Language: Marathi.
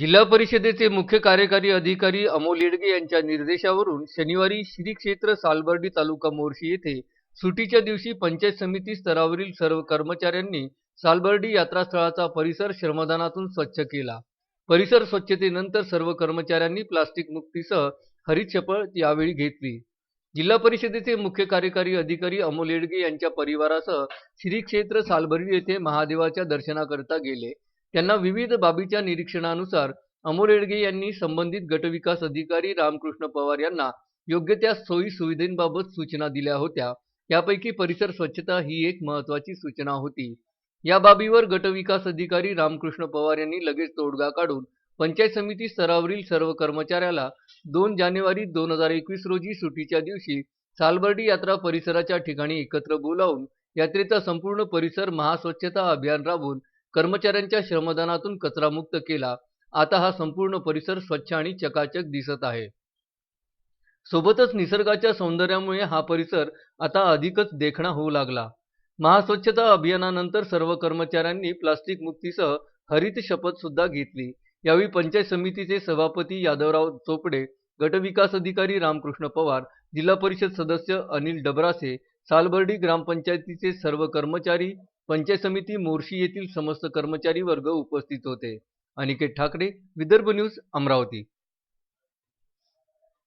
जिल्हा परिषदेचे मुख्य कार्यकारी अधिकारी अमोल येडगे यांच्या निर्देशावरून शनिवारी श्री क्षेत्र सालबर्डी तालुका मोर्शी येथे सुटीच्या दिवशी पंचायत समिती स्तरावरील सर्व कर्मचाऱ्यांनी सालबर्डी यात्रास्थळाचा परिसर श्रमदानातून स्वच्छ केला. परिसर स्वच्छतेनंतर सर्व कर्मचाऱ्यांनी प्लास्टिक मुक्तीसह हरित शपथ यावेळी घेतली. जिल्हा परिषदेचे मुख्य कार्यकारी अधिकारी अमोल येडगे यांच्या परिवारासह श्री क्षेत्र सालबर्डी येथे महादेवाच्या दर्शनाकरता गेले. त्यांना विविध बाबीच्या निरीक्षणानुसार अमोल येडगे यांनी संबंधित गटविकास अधिकारी रामकृष्ण पवार यांना योग्य त्या सोयी सुविधेंबाबत सूचना दिल्या होत्या. यापैकी परिसर स्वच्छता ही एक महत्वाची सूचना होती. या बाबीवर गटविकास अधिकारी रामकृष्ण पवार यांनी लगेच तोडगा काढून पंचायत समिती स्तरावरील सर्व कर्मचाऱ्याला दोन जानेवारी दोन हजार एकवीस रोजी सुटीच्या दिवशी सालबर्डी यात्रा परिसराच्या ठिकाणी एकत्र बोलावून यात्रेचा संपूर्ण परिसर महास्वच्छता अभियान राबवून कर्मचाऱ्यांच्या श्रमदानातून कचरामुक्त केला. आता हा संपूर्ण परिसर स्वच्छ आणि चकाचक दिसत आहे. सोबतच निसर्गाच्या सौंदर्यामुळे हा परिसर आता अधिकच देखणा होऊ लागला. महास्वच्छता अभियानानंतर सर्व कर्मचाऱ्यांनी प्लास्टिक मुक्तीसह हरित शपथ सुद्धा घेतली. यावेळी पंचायत समितीचे सभापती यादवराव चोपडे गटविकास अधिकारी रामकृष्ण पवार जिल्हा परिषद सदस्य अनिल डबरासे सालबर्डी ग्रामपंचायतीचे सर्व कर्मचारी पंचायत समिती मोर्शी येथील समस्त कर्मचारी वर्ग उपस्थित होते. अनिकेत ठाकरे विदर्भ न्यूज अमरावती.